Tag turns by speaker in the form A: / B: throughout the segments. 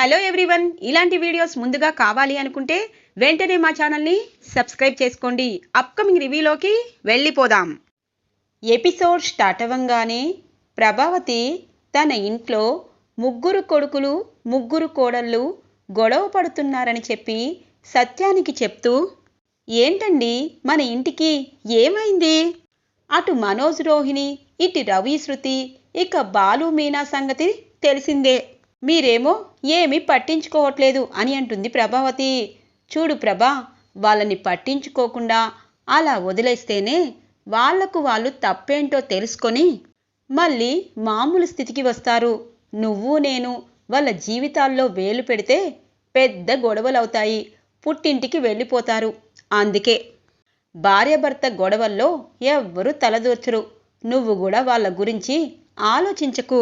A: Hello everyone. ఇలాంటి videos ముందుగా కావాలి అనుకుంటే వెంటనే మా ఛానల్ని సబ్స్క్రైబ్ చేసుకోండి. అప్కమింగ్ రివ్యూలోకి వెళ్ళిపోదాం. ఎపిసోడ్ స్టార్ట్ అవ్వంగానే ప్రభావతి తన ఇంట్లో ముగ్గురు కొడుకులు ముగ్గురు కోడళ్ళు గొడవ పడుతున్నారని చెప్పి సత్యానికి చెప్తూ ఏంటండి? మన ఇంటికి ఏమైంది? అటు మనోజ్ రోహిణి ఇటు రవి శృతి ఇక బాలు మీనా సంగతి తెలిసిందే. మీరేమో ఏమీ పట్టించుకోవట్లేదు అని అంటుంది ప్రభావతి. చూడు ప్రభా వాళ్ళని పట్టించుకోకుండా అలా వదిలేస్తేనే వాళ్ళకు వాళ్ళు తప్పేంటో తెలుసుకొని మళ్ళీ మామూలు స్థితికి వస్తారు. నువ్వు నేను వాళ్ళ జీవితాల్లో వేలు పెడితే పెద్ద గొడవలవుతాయి. పుట్టింటికి వెళ్ళిపోతారు. అందుకే భార్యాభర్త గొడవల్లో ఎవ్వరూ తలదూర్చరు. నువ్వు కూడా వాళ్ళ గురించి ఆలోచించకు.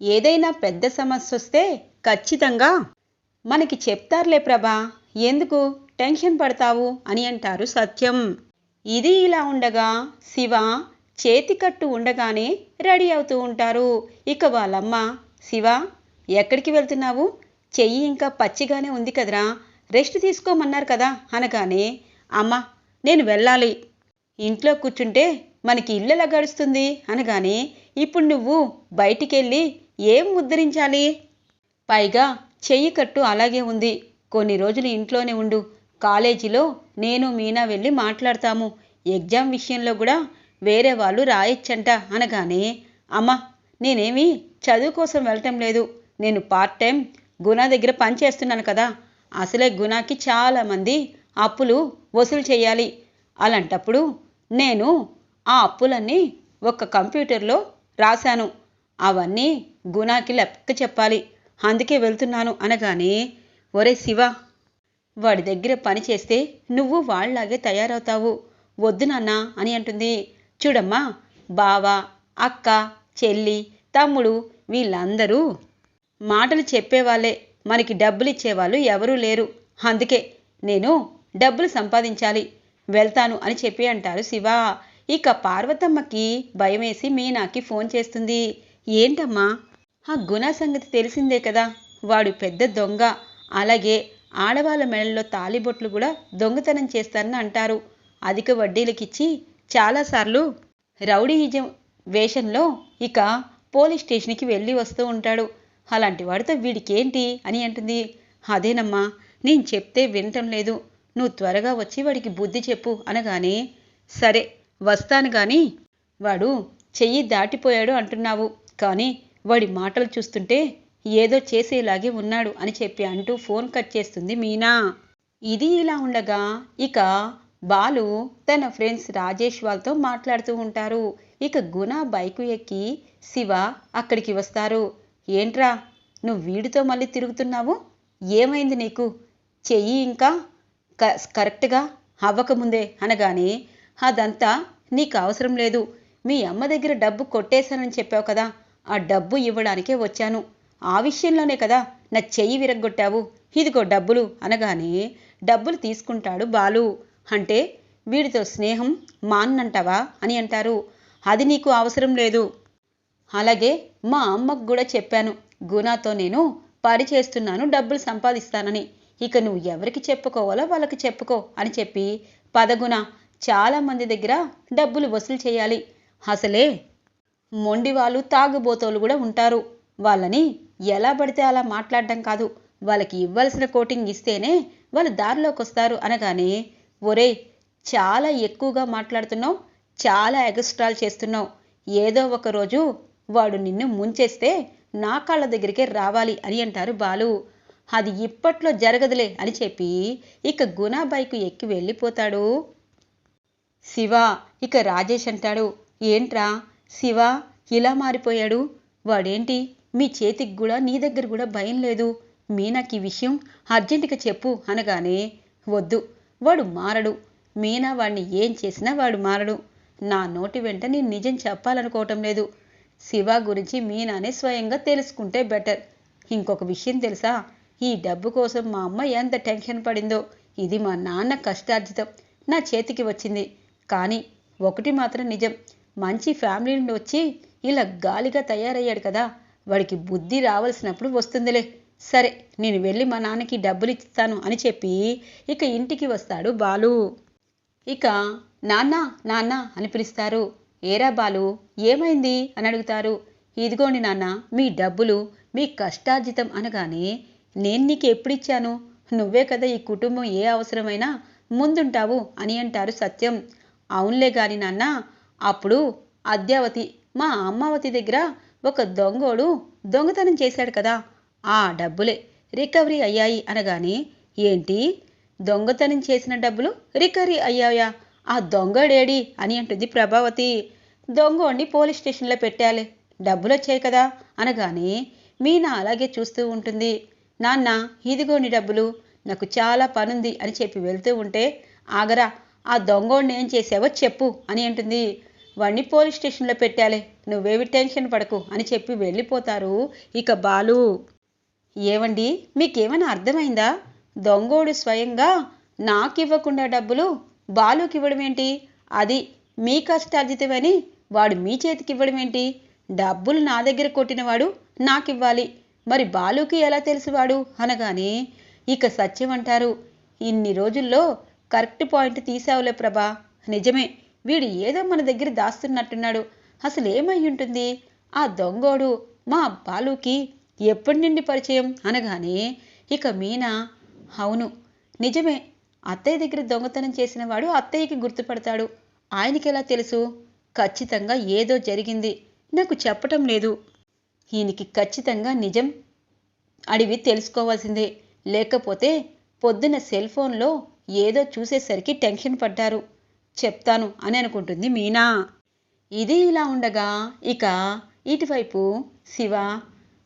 A: ఏదైనా పెద్ద సమస్య వస్తే ఖచ్చితంగా మనకి చెప్తారులే ప్రభా. ఎందుకు? టెన్షన్ పడతావు అని అంటారు సత్యం. ఇది ఇలా ఉండగా శివ చేతికట్టు ఉండగానే రెడీ అవుతూ ఉంటారు. ఇక వాళ్ళమ్మ శివ ఎక్కడికి వెళ్తున్నావు? చెయ్యి ఇంకా పచ్చిగానే ఉంది కదరా. రెస్ట్ తీసుకోమన్నారు కదా అనగానే అమ్మ నేను వెళ్ళాలి. ఇంట్లో కూర్చుంటే మనకి ఇల్లెలా గడుస్తుంది? అనగానే ఇప్పుడు నువ్వు బయటికెళ్ళి ఏం ముద్రించాలి? పైగా చెయ్యి కట్టు అలాగే ఉంది. కొన్ని రోజులు ఇంట్లోనే ఉండు. కాలేజీలో నేను మీనా వెళ్ళి మాట్లాడతాము. ఎగ్జామ్ విషయంలో కూడా వేరే వాళ్ళు రాయొచ్చంట అనగానే అమ్మ నేనేమి చదువు కోసం వెళ్ళటం లేదు. నేను పార్ట్ టైం గుణ దగ్గర పని చేస్తున్నాను కదా. అసలే గుణాకి చాలామంది అప్పులు వసూలు చేయాలి. అలాంటప్పుడు నేను ఆ అప్పులన్నీ ఒక కంప్యూటర్లో రాశాను. అవన్నీ గుణాకి లెక్క చెప్పాలి. అందుకే వెళ్తున్నాను అనగానే ఒరే శివ వాడి దగ్గర పని చేస్తే నువ్వు వాళ్ళలాగే తయారవుతావు. వద్దు నాన్న అని అంటుంది. చూడమ్మా బావ అక్క చెల్లి తమ్ముడు వీళ్ళందరూ మాటలు చెప్పేవాళ్ళే. మనకి డబ్బులు ఇచ్చేవాళ్ళు ఎవరూ లేరు. అందుకే నేను డబ్బులు సంపాదించాలి వెళ్తాను అని చెప్పి అంటారు శివ. ఇక పార్వతమ్మకి భయమేసి మీనాకి ఫోన్ చేస్తుంది. ఏంటమ్మా? ఆ గుణ సంగతి తెలిసిందే కదా. వాడు పెద్ద దొంగ. అలాగే ఆడవాళ్ళ మెడల్లో తాలిబొట్లు కూడా దొంగతనం చేస్తారని అంటారు. అధిక వడ్డీలకిచ్చి చాలాసార్లు రౌడీయిజం వేషంలో ఇక పోలీస్ స్టేషన్కి వెళ్ళి వస్తూ ఉంటాడు. అలాంటి వాడితో వీడికేంటి అని అంటుంది. అదేనమ్మా నేను చెప్తే వినటం లేదు. నువ్వు త్వరగా వచ్చి వాడికి బుద్ధి చెప్పు అనగానే సరే వస్తాను కానీ వాడు చెయ్యి దాటిపోయాడు అంటున్నావు. కానీ వాడి మాటలు చూస్తుంటే ఏదో చేసేలాగే ఉన్నాడు అని చెప్పి అంటూ ఫోన్ కట్ చేస్తుంది మీనా. ఇది ఇలా ఉండగా ఇక బాలు తన ఫ్రెండ్స్ రాజేష్ వాళ్ళతో మాట్లాడుతూ ఉంటారు. ఇక గుణ బైకు ఎక్కి శివ అక్కడికి వస్తారు. ఏంట్రా నువ్వు వీడితో మళ్ళీ తిరుగుతున్నావు? ఏమైంది నీకు? చెయ్యి ఇంకా క కరెక్ట్గా అవ్వకముందే అనగానే అదంతా నీకు అవసరం లేదు. మీ అమ్మ దగ్గర డబ్బు కొట్టేశానని చెప్పావు కదా ఆ డబ్బు ఇవ్వడానికే వచ్చాను. ఆ విషయంలోనే కదా నా చెయ్యి విరగ్గొట్టావు. ఇదిగో డబ్బులు అనగానే డబ్బులు తీసుకుంటాడు బాలు. అంటే వీడితో స్నేహం మాన్నంటావా అని అంటారు. అది నీకు అవసరం లేదు. అలాగే మా అమ్మకు కూడా చెప్పాను. గుణాతో నేను పని చేస్తున్నాను డబ్బులు సంపాదిస్తానని. ఇక నువ్వు ఎవరికి చెప్పుకోవాలో వాళ్ళకి చెప్పుకో అని చెప్పి పదగుణ చాలామంది దగ్గర డబ్బులు వసూలు చేయాలి. అసలే మొండి వాళ్ళు తాగుబోతోళ్ళు కూడా ఉంటారు. వాళ్ళని ఎలా పడితే అలా మాట్లాడడం కాదు. వాళ్ళకి ఇవ్వాల్సిన కోటింగ్ ఇస్తేనే వాళ్ళు దారిలోకి వస్తారు అనగానే ఒరే చాలా ఎక్కువగా మాట్లాడుతున్నావు చాలా ఎగస్ట్రాల్ చేస్తున్నావు. ఏదో ఒక రోజు వాడు నిన్ను ముంచేస్తే నా కాళ్ళ దగ్గరికే రావాలి అని అంటారు బాలు. అది ఇప్పట్లో జరగదులే అని చెప్పి ఇక గుణ బైకు ఎక్కి వెళ్ళిపోతాడు. శివ ఇక రాజేష్ అంటాడు. ఏంట్రా శివ ఇలా మారిపోయాడు. వాడేంటి? మీ చేతికి కూడా నీ దగ్గర కూడా భయం లేదు. మీనాకి ఈ విషయం అర్జెంటుగా చెప్పు అనగానే వద్దు. వాడు మారడు. మీనా వాడిని ఏం చేసినా వాడు మారడు. నా నోటి వెంట నేను నిజం చెప్పాలనుకోవటం లేదు. శివ గురించి మీనానే స్వయంగా తెలుసుకుంటే బెటర్. ఇంకొక విషయం తెలుసా? ఈ డబ్బు కోసం మా అమ్మ ఎంత టెన్షన్ పడిందో. ఇది మా నాన్న కష్టార్జితం. నా చేతికి వచ్చింది. కానీ ఒకటి మాత్రం నిజం. మంచి ఫ్యామిలీ నుండి వచ్చి ఇలా గాలిగా తయారయ్యాడు కదా. వాడికి బుద్ధి రావాల్సినప్పుడు వస్తుందిలే. సరే నేను వెళ్ళి మా నాన్నకి డబ్బులు ఇస్తాను అని చెప్పి ఇక ఇంటికి వస్తాడు బాలు. ఇక నాన్న నాన్న అని పిలుస్తారు. ఏరా బాలు ఏమైంది? అని అడుగుతారు. ఇదిగోండి నాన్న మీ డబ్బులు మీ కష్టార్జితం అనగానే నేను నీకు ఎప్పుడిచ్చాను? నువ్వే కదా ఈ కుటుంబం ఏ అవసరమైనా ముందుంటావు అని అంటారు సత్యం. అవునులే గాని నాన్న అప్పుడు అద్యావతి మా అమ్మావతి దగ్గర ఒక దొంగోడు దొంగతనం చేశాడు కదా. ఆ డబ్బులే రికవరీ అయ్యాయి అనగానే ఏంటి? దొంగతనం చేసిన డబ్బులు రికవరీ అయ్యాయా? ఆ దొంగడేడి అని అంటుంది ప్రభావతి. దొంగోడిని పోలీస్ స్టేషన్లో పెట్టాలి డబ్బులు వచ్చాయి కదా అనగానే మీనా అలాగే చూస్తూ ఉంటుంది. నాన్న ఇదిగోని డబ్బులు. నాకు చాలా పనుంది అని చెప్పి వెళ్తూ ఉంటే ఆగరా ఆ దొంగోడిని ఏం చేసావో చెప్పు అని అంటుంది. వాడిని పోలీస్ స్టేషన్లో పెట్టాలి. నువ్వేవి టెన్షన్ పడకు అని చెప్పి వెళ్ళిపోతారు ఇక బాలు. ఏవండి మీకేమైనా అర్థమైందా? దొంగోడు స్వయంగా నాకివ్వకుండా డబ్బులు బాలుకి ఇవ్వడం ఏంటి అది మీ కష్టార్జితమని వాడు మీ చేతికి ఇవ్వడం ఏంటి డబ్బులు నా దగ్గర కొట్టినవాడు నాకివ్వాలి. మరి బాలుకి ఎలా తెలుసు వాడు అనగానే ఇక సత్యం అంటారు. ఇన్ని రోజుల్లో కరెక్ట్ పాయింట్ తీసావులే ప్రభా. నిజమే. వీడు ఏదో మన దగ్గర దాస్తున్నట్టున్నాడు. అసలు ఏమై ఉంటుంది? ఆ దొంగోడు మా బాలుకి ఎప్పటి నుండి పరిచయం అనగానే ఇక మీనా అవును నిజమే. అత్తయ్య దగ్గర దొంగతనం చేసిన వాడు అత్తయ్యకి గుర్తుపడతాడు. ఆయనకి ఎలా తెలుసు? ఖచ్చితంగా ఏదో జరిగింది. నాకు చెప్పటం లేదు. ఈయనకి ఖచ్చితంగా నిజం అడివి తెలుసుకోవాల్సిందే. లేకపోతే పొద్దున సెల్ ఫోన్లో ఏదో చూసేసరికి టెన్షన్ పడ్డారు. చెప్తాను అని అనుకుంటుంది మీనా. ఇది ఇలా ఉండగా ఇక ఇటువైపు శివ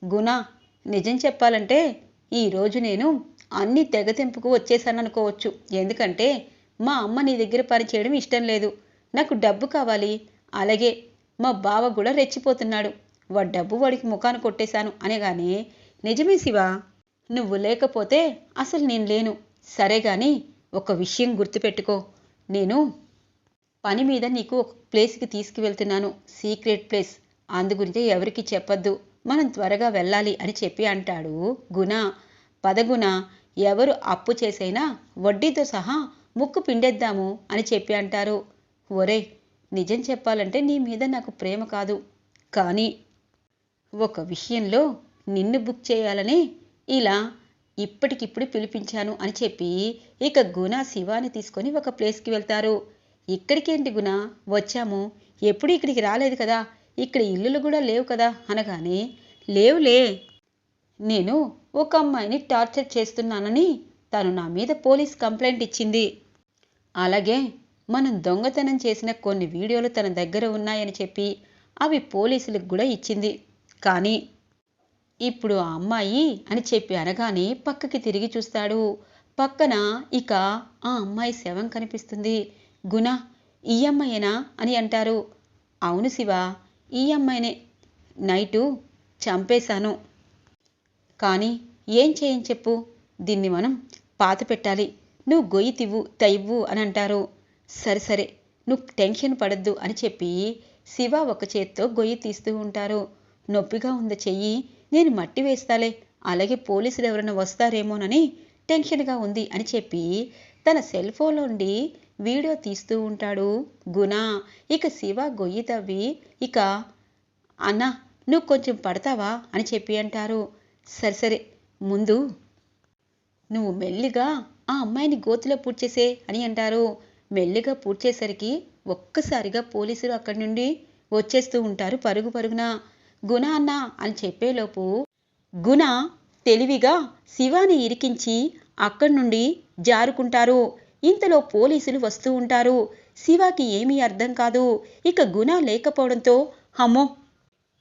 A: గుణ నిజం చెప్పాలంటే ఈరోజు నేను అన్ని తెగతెంపుకు వచ్చేసాననుకోవచ్చు ఎందుకంటే మా అమ్మ నీ దగ్గర పనిచేయడం ఇష్టం లేదు. నాకు డబ్బు కావాలి. అలాగే మా బావ కూడా రెచ్చిపోతున్నాడు. వా డబ్బు వాడికి ముఖాను కొట్టేశాను అనగానే నిజమే శివ నువ్వు లేకపోతే అసలు నేను లేను. సరే గాని ఒక విషయం గుర్తుపెట్టుకో. నేను పని మీద నీకు ఒక ప్లేస్కి తీసుకువెళ్తున్నాను. Secret place. అందు గురించి ఎవరికి చెప్పొద్దు. మనం త్వరగా వెళ్ళాలి అని చెప్పి అంటాడు గుణ. పదగుణ ఎవరు అప్పు చేసైనా వడ్డీతో సహా ముక్కు పిండేద్దాము అని చెప్పి అంటారు. ఒరే నిజం చెప్పాలంటే నీ మీద నాకు ప్రేమ కాదు. కానీ ఒక విషయంలో నిన్ను బుక్ చేయాలని ఇలా ఇప్పటికిప్పుడు పిలిపించాను అని చెప్పి ఇక గుణ శివాని తీసుకొని ఒక ప్లేస్కి వెళ్తారు. ఇక్కడికేంటి గుణ? వచ్చాము. ఎప్పుడు ఇక్కడికి రాలేదు కదా. ఇక్కడ ఇల్లులు కూడా లేవు కదా అనగానే లేవులే. నేను ఒక అమ్మాయిని టార్చర్ చేస్తున్నానని తను నా మీద పోలీస్ కంప్లైంట్ ఇచ్చింది. అలాగే మనం దొంగతనం చేసిన కొన్ని వీడియోలు తన దగ్గర ఉన్నాయని చెప్పి అవి పోలీసులకు కూడా ఇచ్చింది. కానీ ఇప్పుడు ఆ అమ్మాయి అని చెప్పి అనగానే పక్కకి తిరిగి చూస్తాడు. పక్కన ఇక ఆ అమ్మాయి శవం కనిపిస్తుంది. గుణ ఈ అమ్మాయేనా అని అంటారు. అవును శివ ఈ అమ్మాయినే నైటు చంపేశాను. కానీ ఏం చేయని చెప్పు? దీన్ని మనం పాత పెట్టాలి. నువ్వు గొయ్యి తివ్వు తవ్వు అని అంటారు. సరే సరే నువ్వు టెన్షన్ పడద్దు అని చెప్పి శివ ఒక చేత్తో గొయ్యి తీస్తూ ఉంటారు. నొప్పిగా ఉంద చెయ్యి నేను మట్టి వేస్తాలే అలాగే పోలీసులు ఎవరైనా వస్తారేమోనని టెన్షన్గా ఉంది అని చెప్పి తన సెల్ ఫోన్లో నుండి వీడియో తీస్తూ ఉంటాడు. గుణ ఇక శివ గొయ్యి తవ్వి ఇక అన్న నువ్వు కొంచెం పడతావా? అని చెప్పి అంటారు. సరే సరే ముందు నువ్వు మెల్లిగా ఆ అమ్మాయిని గోతిలో పూడ్చేసే అని అంటారు. మెల్లిగా పూడ్చేసరికి ఒక్కసారిగా పోలీసులు అక్కడి నుండి వచ్చేస్తూ ఉంటారు పరుగు పరుగున. గుణ అన్న అని చెప్పేలోపు గుణ తెలివిగా శివాని ఇరికించి అక్కడి నుండి జారుకుంటారు. ఇంతలో పోలీసులు వస్తూ ఉంటారు. శివాకి ఏమీ అర్థం కాదు. ఇక గుణ లేకపోవడంతో అమ్మో!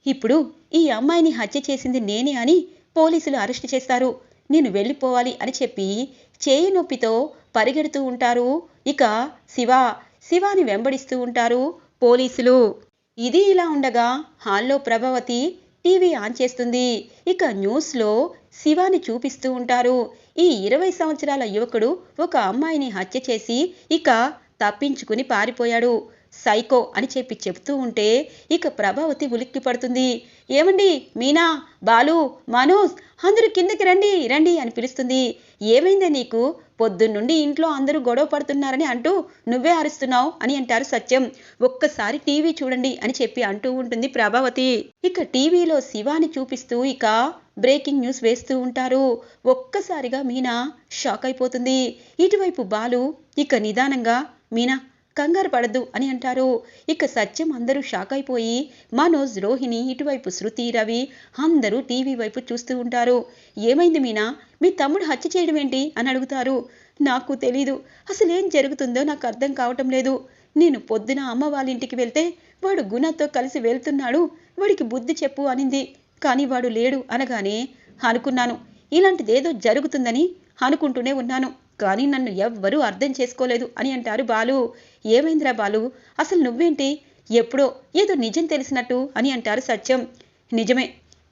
A: ఇప్పుడు ఈ అమ్మాయిని హత్య చేసింది నేనే అని పోలీసులు అరెస్ట్ చేస్తారు. నేను వెళ్ళిపోవాలి అని చెప్పి చేయి నొప్పితో పరిగెడుతూ ఉంటారు. ఇక శివ శివాని వెంబడిస్తూ ఉంటారు పోలీసులు. ఇది ఇలా ఉండగా హాల్లో ప్రభావతి టీవీ ఆన్ చేస్తుంది. ఇక న్యూస్లో శివాని చూపిస్తూ ఉంటారు. ఈ ఇరవై సంవత్సరాల యువకుడు ఒక అమ్మాయిని హత్య చేసి ఇక తప్పించుకుని పారిపోయాడు. సైకో అని చెప్పి చెప్తూ ఉంటే ఇక ప్రభావతి ఉలిక్కి పడుతుంది. ఏమండి మీనా బాలు మనోజ్ అందరూ కిందకి రండి రండి అని పిలుస్తుంది. ఏమైందే నీకు? పొద్దున్నుండి ఇంట్లో అందరూ గొడవ పడుతున్నారని అంటూ నువ్వే అరుస్తున్నావు అని అంటారు సత్యం. ఒక్కసారి టీవీ చూడండి అని చెప్పి అంటూ ఉంటుంది ప్రభావతి. ఇక టీవీలో శివాని చూపిస్తూ ఇక బ్రేకింగ్ న్యూస్ వేస్తూ ఉంటారు. ఒక్కసారిగా మీనా షాక్ అయిపోతుంది. ఇటువైపు బాలు ఇక నిదానంగా మీనా కంగారు పడద్దు అని అంటారు. ఇక సత్యం అందరూ షాక్ అయిపోయి మనోజ్ రోహిణి ఇటువైపు శృతి రవి అందరూ టీవీ వైపు చూస్తూ ఉంటారు. ఏమైంది మీనా? మీ తమ్ముడు హత్య చేయడం ఏంటి? అని అడుగుతారు. నాకు తెలీదు. అసలు ఏం జరుగుతుందో నాకు అర్థం కావటం లేదు. నేను పొద్దున అమ్మ వాళ్ళ ఇంటికి వెళ్తే వాడు గుణతో కలిసి వెళ్తున్నాడు. వాడికి బుద్ధి చెప్పు అనింది. కానీ వాడు లేడు అనగానే అనుకున్నాను. ఇలాంటిదేదో జరుగుతుందని అనుకుంటూనే ఉన్నాను. కానీ నన్ను ఎవ్వరూ అర్థం చేసుకోలేదు అని అంటారు బాలు. ఏమైందిరా బాలు? అసలు నువ్వేంటి? ఎప్పుడో ఏదో నిజం తెలిసినట్టు అని అంటారు సత్యం. నిజమే.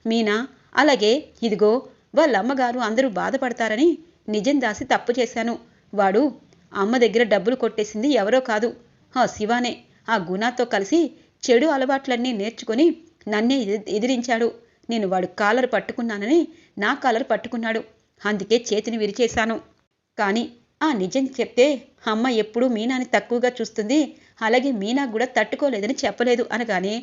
A: మీనా? అలాగే ఇదిగో వాళ్ళ అమ్మగారు అందరూ బాధపడతారని నిజం దాసి తప్పు చేశాను. వాడు అమ్మ దగ్గర డబ్బులు కొట్టేసింది ఎవరో కాదు. ఆ శివానే. ఆ గుణాతో కలిసి చెడు అలవాట్లన్నీ నేర్చుకుని నన్నే ఎదిరించాడు. నేను వాడు కాలర్ పట్టుకున్నానని నా కాలర్ పట్టుకున్నాడు. అందుకే చేతిని విరిచేశాను. కానీ ఆ నిజం చెప్తే అమ్మ ఎప్పుడూ మీనాని తక్కువగా చూస్తుంది. అలాగే మీనా కూడా తట్టుకోలేదని చెప్పలేదు అనగానే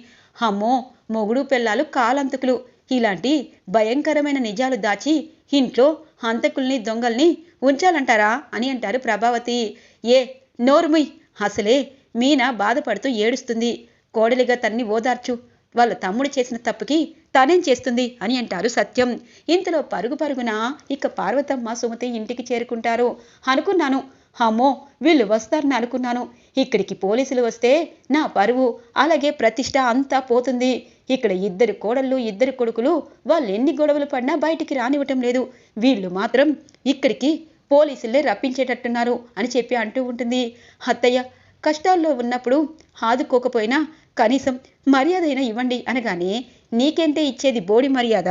A: అమ్మో మొగుడు పిల్లలు కాలంతకులు. ఇలాంటి భయంకరమైన నిజాలు దాచి ఇంట్లో హంతకుల్ని దొంగల్ని ఉంచాలంటారా? అని అంటారు ప్రభావతి. ఏ నోర్ముయ్. అసలే మీనా బాధపడుతూ ఏడుస్తుంది. కోడలిగా తన్ని ఓదార్చు. వాళ్ళ తమ్ముడు చేసిన తప్పుకి తానేం చేస్తుంది అని అంటారు సత్యం. ఇంతలో పరుగు పరుగున ఇక పార్వతమ్మ సుమతి ఇంటికి చేరుకుంటారు. అనుకున్నాను. అమ్మో వీళ్ళు వస్తారని అనుకున్నాను. ఇక్కడికి పోలీసులు వస్తే నా పరువు అలాగే ప్రతిష్ట అంతా పోతుంది. ఇక్కడ ఇద్దరు కోడళ్ళు ఇద్దరు కొడుకులు వాళ్ళు ఎన్ని గొడవలు పడినా బయటికి రానివ్వటం లేదు. వీళ్ళు మాత్రం ఇక్కడికి పోలీసులే రప్పించేటట్టున్నారు అని చెప్పి అంటూ ఉంటుంది. అత్తయ్య కష్టాల్లో ఉన్నప్పుడు ఆదుకోకపోయినా కనీసం మర్యాదైనా ఇవ్వండి అనగానే నీకెంతే ఇచ్చేది బోడి మర్యాద?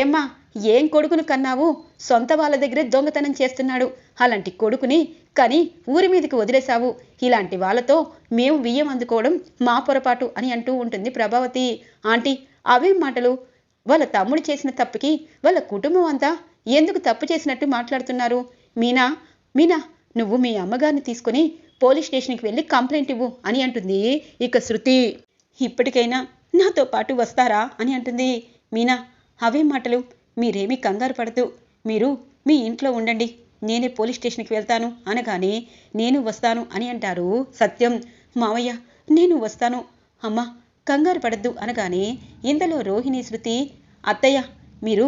A: ఏమ్మా ఏం కొడుకును కన్నావు? సొంత వాళ్ళ దగ్గరే దొంగతనం చేస్తున్నాడు. అలాంటి కొడుకుని కని ఊరి మీదకి వదిలేశావు. ఇలాంటి వాళ్ళతో మేము బియ్యం అందుకోవడం మా పొరపాటు అని అంటూ ఉంటుంది ప్రభావతి. ఆంటీ అవేం మాటలు? వాళ్ళ తమ్ముడు చేసిన తప్పుకి వాళ్ళ కుటుంబం అంతా ఎందుకు తప్పు చేసినట్టు మాట్లాడుతున్నారు? మీనా మీనా నువ్వు మీ అమ్మగారిని తీసుకొని పోలీస్ స్టేషన్కి వెళ్ళి కంప్లైంట్ ఇవ్వు అని అంటుంది ఇక శృతి. ఇప్పటికైనా నాతో పాటు వస్తారా? అని అంటుంది మీనా. అవే మాటలు. మీరేమీ కంగారు పడదు మీరు మీ ఇంట్లో ఉండండి. నేనే పోలీస్ స్టేషన్కి వెళ్తాను అనగానే నేను వస్తాను అని అంటారు సత్యం. మావయ్య నేను వస్తాను. అమ్మా కంగారు పడద్దు అనగానే ఇంతలో రోహిణి శృతి అత్తయ్య మీరు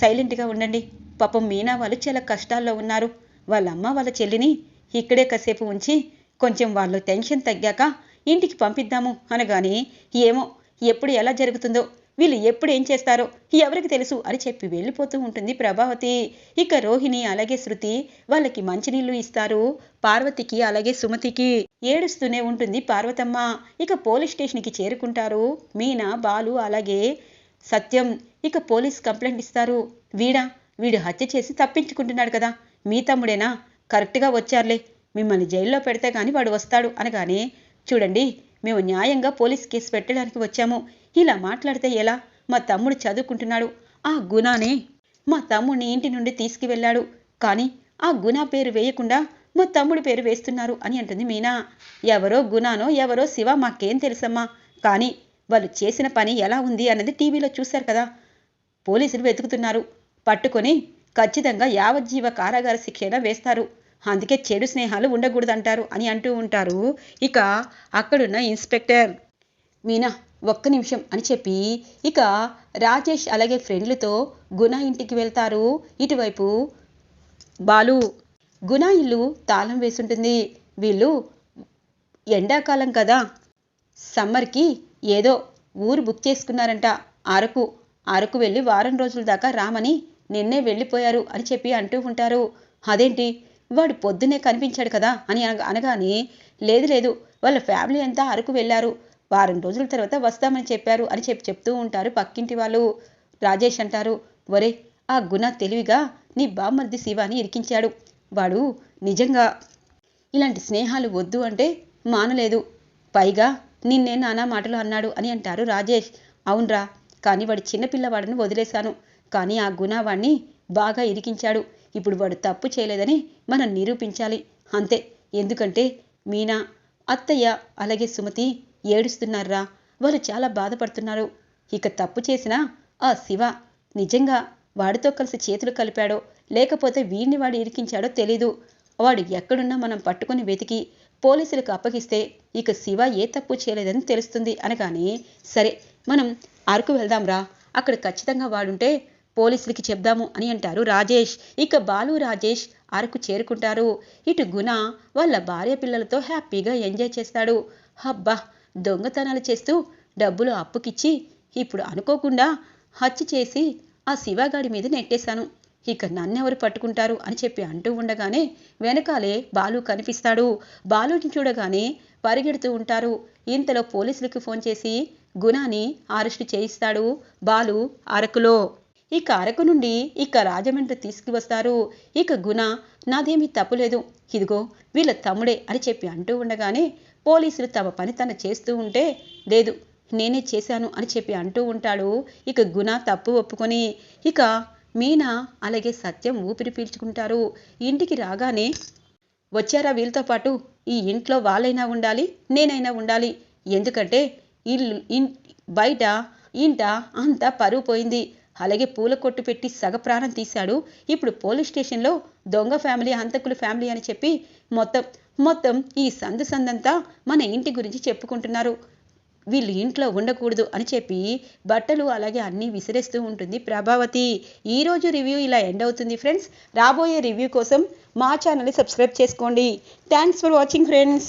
A: సైలెంట్గా ఉండండి. పాపం మీనా వాళ్ళు చాలా కష్టాల్లో ఉన్నారు. వాళ్ళ అమ్మ వాళ్ళ చెల్లిని ఇక్కడే కాసేపు ఉంచి కొంచెం వాళ్ళు టెన్షన్ తగ్గాక ఇంటికి పంపిద్దాము అనగానే ఏమో ఎప్పుడు ఎలా జరుగుతుందో వీళ్ళు ఎప్పుడు ఏం చేస్తారో ఎవరికి తెలుసు అని చెప్పి వెళ్ళిపోతూ ఉంటుంది ప్రభావతి. ఇక రోహిణి అలాగే శృతి వాళ్ళకి మంచినీళ్ళు ఇస్తారు పార్వతికి అలాగే సుమతికి ఏడుస్తూనే ఉంటుంది పార్వతమ్మ. ఇక పోలీస్ స్టేషన్కి చేరుకుంటారు మీనా బాలు అలాగే సత్యం. ఇక పోలీస్ కంప్లైంట్ ఇస్తారు. వీడా వీడు హత్య చేసి తప్పించుకుంటున్నాడు కదా మీ తమ్ముడేనా? కరెక్ట్గా వచ్చారులే మిమ్మల్ని జైల్లో పెడితే కానీ వాడు వస్తాడు అనగానే చూడండి మేము న్యాయంగా పోలీస్ కేసు పెట్టడానికి వచ్చాము. ఇలా మాట్లాడితే ఎలా? మా తమ్ముడు చదువుకుంటున్నాడు. ఆ గుణానే. మా తమ్ముడిని ఇంటి నుండి తీసుకువెళ్ళాడు. కానీ ఆ గుణ పేరు వేయకుండా మా తమ్ముడు పేరు వేస్తున్నారు అని అంటుంది మీనా. ఎవరో గుణానో ఎవరో శివ మాకేం తెలుసమ్మా. కానీ వాళ్ళు చేసిన పని ఎలా ఉంది అన్నది టీవీలో చూశారు కదా. పోలీసులు వెతుకుతున్నారు. పట్టుకొని ఖచ్చితంగా యావజ్జీవ కారాగార శిక్షణ వేస్తారు. అందుకే చెడు స్నేహాలు ఉండకూడదంటారు అని అంటూ ఉంటారు. ఇక అక్కడున్న ఇన్స్పెక్టర్ మీనా ఒక్క నిమిషం అని చెప్పి ఇక రాజేష్ అలాగే ఫ్రెండ్లతో గుణ ఇంటికి వెళ్తారు. ఇటువైపు బాలు గుణ ఇల్లు తాళం వేసుంటుంది. వీళ్ళు ఎండాకాలం కదా సమ్మర్కి ఏదో ఊరు బుక్ చేసుకున్నారంట. అరకు అరకు వెళ్ళి వారం రోజుల దాకా రామని నిన్నే వెళ్ళిపోయారు అని చెప్పి అంటూ ఉంటారు. అదేంటి? వాడు పొద్దునే కనిపించాడు కదా అని అనగానే లేదు లేదు వాళ్ళ ఫ్యామిలీ అంతా అరకు వెళ్ళారు. వారం రోజుల తర్వాత వస్తామని చెప్పారు అని చెప్పి చెప్తూ ఉంటారు పక్కింటి వాళ్ళు. రాజేష్ అంటారు ఒరే ఆ గుణ తెలివిగా నీ బామ్మర్ది శివాని ఇరికించాడు. వాడు నిజంగా ఇలాంటి స్నేహాలు వద్దు అంటే మానలేదు. పైగా నిన్నే నానా మాటలు అన్నాడు అని అంటారు రాజేష్. అవునరా కానీ వాడు చిన్నపిల్లవాడిని వదిలేశాను. కానీ ఆ గుణ వాణ్ణి బాగా ఇరికించాడు. ఇప్పుడు వాడు తప్పు చేయలేదని మనం నిరూపించాలి. అంతే. ఎందుకంటే మీనా అత్తయ్య అలాగే సుమతి ఏడుస్తున్నారా? వాళ్ళు చాలా బాధపడుతున్నారు. ఇక తప్పు చేసిన ఆ శివ నిజంగా వాడితో కలిసి చేతులు కలిపాడో లేకపోతే వీడిని వాడు ఇరికించాడో తెలీదు. వాడు ఎక్కడున్నా మనం పట్టుకుని వెతికి పోలీసులకు అప్పగిస్తే ఇక శివ ఏ తప్పు చేయలేదని తెలుస్తుంది అనగానే సరే మనం అరకు వెళ్దాంరా. అక్కడ ఖచ్చితంగా వాడుంటే పోలీసులకి చెప్దాము అని అంటారు రాజేష్. ఇక బాలు రాజేష్ అరకు చేరుకుంటారు. ఇటు గుణ వాళ్ళ భార్య పిల్లలతో హ్యాపీగా ఎంజాయ్ చేస్తాడు. హబ్బా దొంగతనాలు చేస్తూ డబ్బులు అప్పుకిచ్చి ఇప్పుడు అనుకోకుండా హత్య చేసి ఆ శివగాడి మీద నెట్టేశాను. ఇక నన్నెవరు పట్టుకుంటారు అని చెప్పి అంటూ ఉండగానే వెనకాలే బాలు కనిపిస్తాడు. బాలుని చూడగానే పరిగెడుతూ ఉంటారు. ఇంతలో పోలీసులకు ఫోన్ చేసి గుణాని అరెస్టు చేయిస్తాడు బాలు అరకులో. ఇక అరకు నుండి ఇక రాజమండ్రి తీసుకువస్తారు. ఇక గుణ నాదేమీ తప్పులేదు ఇదిగో వీళ్ళ తమ్ముడే అని చెప్పి అంటూ ఉండగానే పోలీసులు తమ పని తను చేస్తూ ఉంటే లేదు నేనే చేశాను అని చెప్పి అంటూ ఉంటాడు. ఇక గుణ తప్పు ఒప్పుకొని ఇక మీనా అలాగే సత్యం ఊపిరి పీల్చుకుంటారు. ఇంటికి రాగానే వచ్చారా వీళ్ళతో పాటు? ఈ ఇంట్లో వాళ్ళైనా ఉండాలి నేనైనా ఉండాలి. ఎందుకంటే ఇల్లు ఇన్ బయట ఇంట అంతా పరువు పోయింది. అలాగే పూల కొట్టు పెట్టి సగ ప్రాణం తీశాడు. ఇప్పుడు పోలీస్ స్టేషన్లో దొంగ ఫ్యామిలీ హంతకుల ఫ్యామిలీ అని చెప్పి మొత్తం మొత్తం ఈ సందు సందంతా మన ఇంటి గురించి చెప్పుకుంటున్నారు. వీళ్ళు ఇంట్లో ఉండకూడదు అని చెప్పి బట్టలు అలాగే అన్నీ విసిరేస్తూ ఉంటుంది ప్రభావతి. ఈరోజు రివ్యూ ఇలా ఎండ్ అవుతుంది ఫ్రెండ్స్. రాబోయే రివ్యూ కోసం మా ఛానల్ని సబ్స్క్రైబ్ చేసుకోండి. Thanks for watching friends.